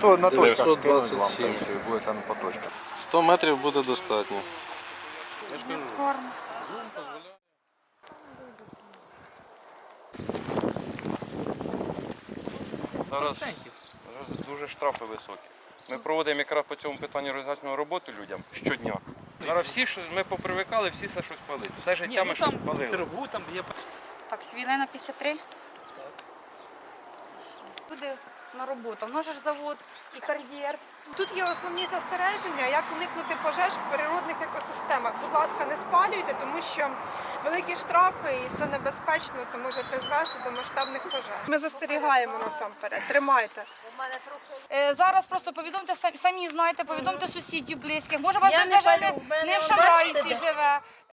то, на точках скинуть вам, 927. та все, і буде там по точках. 100 метрів буде достатньо. Зараз, зараз дуже штрафи високі. Ми проводимо якраз по цьому питанню розгадну роботу людям щодня. Зараз всі ж ми попривикали, всі все щось палить. Все життя ми щось палили. Траву там є. Так, хвилина 53. Буде на роботу. Воно ж завод і кар'єр. Тут є основні застереження, як уникнути пожеж в природних екосистемах. Будь ласка, не спалюйте, тому що великі штрафи і це небезпечно, це може призвести до масштабних пожеж. Ми застерігаємо насамперед. Тримайте. Е, зараз просто повідомте самі, самі знаєте, повідомте сусідів близьких. Може, вас Я не не, палю, в мене в он, бачите, де? живе.